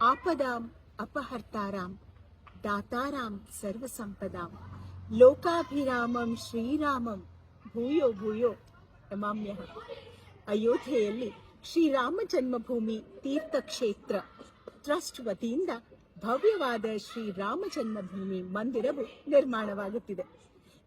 ಆಪದಾಂ ಅಪಹರ್ತಾರಾಂ, ದಾತಾರಾಂ ಸರ್ವಸಂಪದಾಂ, ಲೋಕಾಭಿರಾಮಂ ಶ್ರೀರಾಮಂ, ಭೂಯೋ ಭೂಯೋ ನಮಾಮ್ಯ. ಅಯೋಧ್ಯೆಯಲ್ಲಿ ಶ್ರೀರಾಮ ಜನ್ಮಭೂಮಿ ತೀರ್ಥಕ್ಷೇತ್ರ. ಟ್ರಸ್ಟ್ ವತಿಯಿಂದ ಭವ್ಯವಾದ ಶ್ರೀರಾಮ ಜನ್ಮಭೂಮಿ ಮಂದಿರವು ನಿರ್ಮಾಣವಾಗುತ್ತಿದೆ.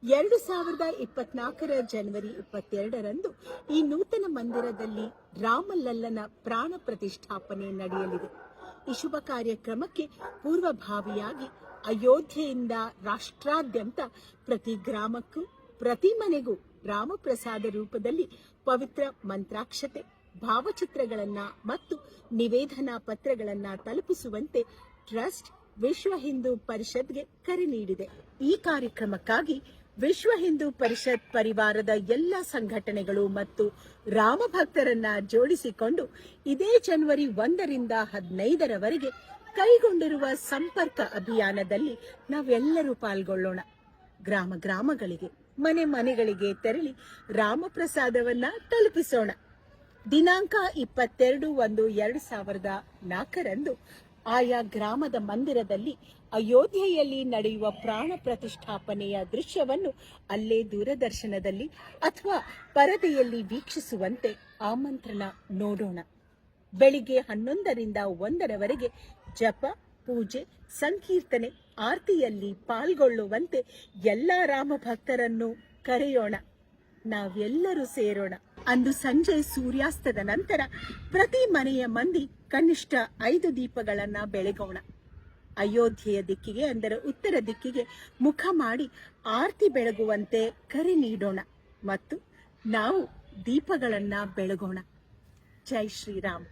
ಎರಡು ಸಾವಿರದ ಇಪ್ಪತ್ನಾಲ್ಕರ ಜನವರಿ ಇಪ್ಪತ್ತೆರಡರಂದು ಈ ನೂತನ ಮಂದಿರದಲ್ಲಿ ರಾಮಲಲ್ಲನ ಪ್ರಾಣ ಪ್ರತಿಷ್ಠಾಪನೆ ನಡೆಯಲಿದೆ. ಈ ಶುಭ ಕಾರ್ಯಕ್ರಮಕ್ಕೆ ಪೂರ್ವಭಾವಿಯಾಗಿ ಅಯೋಧ್ಯೆಯಿಂದ ರಾಷ್ಟ್ರಾದ್ಯಂತ ಪ್ರತಿ ಗ್ರಾಮಕ್ಕೂ, ಪ್ರತಿ ಮನೆಗೂ ರಾಮಪ್ರಸಾದ ರೂಪದಲ್ಲಿ ಪವಿತ್ರ ಮಂತ್ರಾಕ್ಷತೆ, ಭಾವಚಿತ್ರಗಳನ್ನ ಮತ್ತು ನಿವೇದನಾ ಪತ್ರಗಳನ್ನ ತಲುಪಿಸುವಂತೆ ಟ್ರಸ್ಟ್ ವಿಶ್ವ ಹಿಂದೂ ಪರಿಷತ್ಗೆ ಕರೆ ನೀಡಿದೆ. ಈ ಕಾರ್ಯಕ್ರಮಕ್ಕಾಗಿ ವಿಶ್ವ ಹಿಂದೂ ಪರಿಷತ್ ಪರಿವಾರದ ಎಲ್ಲ ಸಂಘಟನೆಗಳು ಮತ್ತು ರಾಮಭಕ್ತರನ್ನ ಜೋಡಿಸಿಕೊಂಡು ಇದೇ ಜನವರಿ ಒಂದರಿಂದ ಹದಿನೈದರವರೆಗೆ ಕೈಗೊಂಡಿರುವ ಸಂಪರ್ಕ ಅಭಿಯಾನದಲ್ಲಿ ನಾವೆಲ್ಲರೂ ಪಾಲ್ಗೊಳ್ಳೋಣ. ಗ್ರಾಮ ಗ್ರಾಮಗಳಿಗೆ, ಮನೆ ಮನೆಗಳಿಗೆ ತೆರಳಿ ರಾಮಪ್ರಸಾದವನ್ನ ತಲುಪಿಸೋಣ. ದಿನಾಂಕ ಇಪ್ಪತ್ತೆರಡು ಒಂದು ಎರಡು ಸಾವಿರದ ನಾಲ್ಕರಂದು ಆಯಾ ಗ್ರಾಮದ ಮಂದಿರದಲ್ಲಿ ಅಯೋಧ್ಯೆಯಲ್ಲಿ ನಡೆಯುವ ಪ್ರಾಣ ಪ್ರತಿಷ್ಠಾಪನೆಯ ದೃಶ್ಯವನ್ನು ಅಲ್ಲೇ ದೂರದರ್ಶನದಲ್ಲಿ ಅಥವಾ ಪರದೆಯಲ್ಲಿ ವೀಕ್ಷಿಸುವಂತೆ ಆಮಂತ್ರಣ ನೋಡೋಣ. ಬೆಳಿಗ್ಗೆ ಹನ್ನೊಂದರಿಂದ ಒಂದರವರೆಗೆ ಜಪ, ಪೂಜೆ, ಸಂಕೀರ್ತನೆ ಆರತಿಯಲ್ಲಿ ಪಾಲ್ಗೊಳ್ಳುವಂತೆ ಎಲ್ಲ ರಾಮ ಭಕ್ತರನ್ನು ಕರೆಯೋಣ. ನಾವೆಲ್ಲರೂ ಸೇರೋಣ. ಅಂದು ಸಂಜೆ ಸೂರ್ಯಾಸ್ತದ ನಂತರ ಪ್ರತಿ ಮನೆಯ ಮಂದಿ ಕನಿಷ್ಠ ಐದು ದೀಪಗಳನ್ನ ಬೆಳಗೋಣ ಅಯೋಧ್ಯೆಯ ದಿಕ್ಕಿಗೆ ಅಂದರೆ ಉತ್ತರ ದಿಕ್ಕಿಗೆ ಮುಖ ಮಾಡಿ ಆರತಿ ಬೆಳಗುವಂತೆ ಕರೆ ನೀಡೋಣ ಮತ್ತು ನಾವು ದೀಪಗಳನ್ನ ಬೆಳಗೋಣ. ಜೈ ಶ್ರೀರಾಮ್.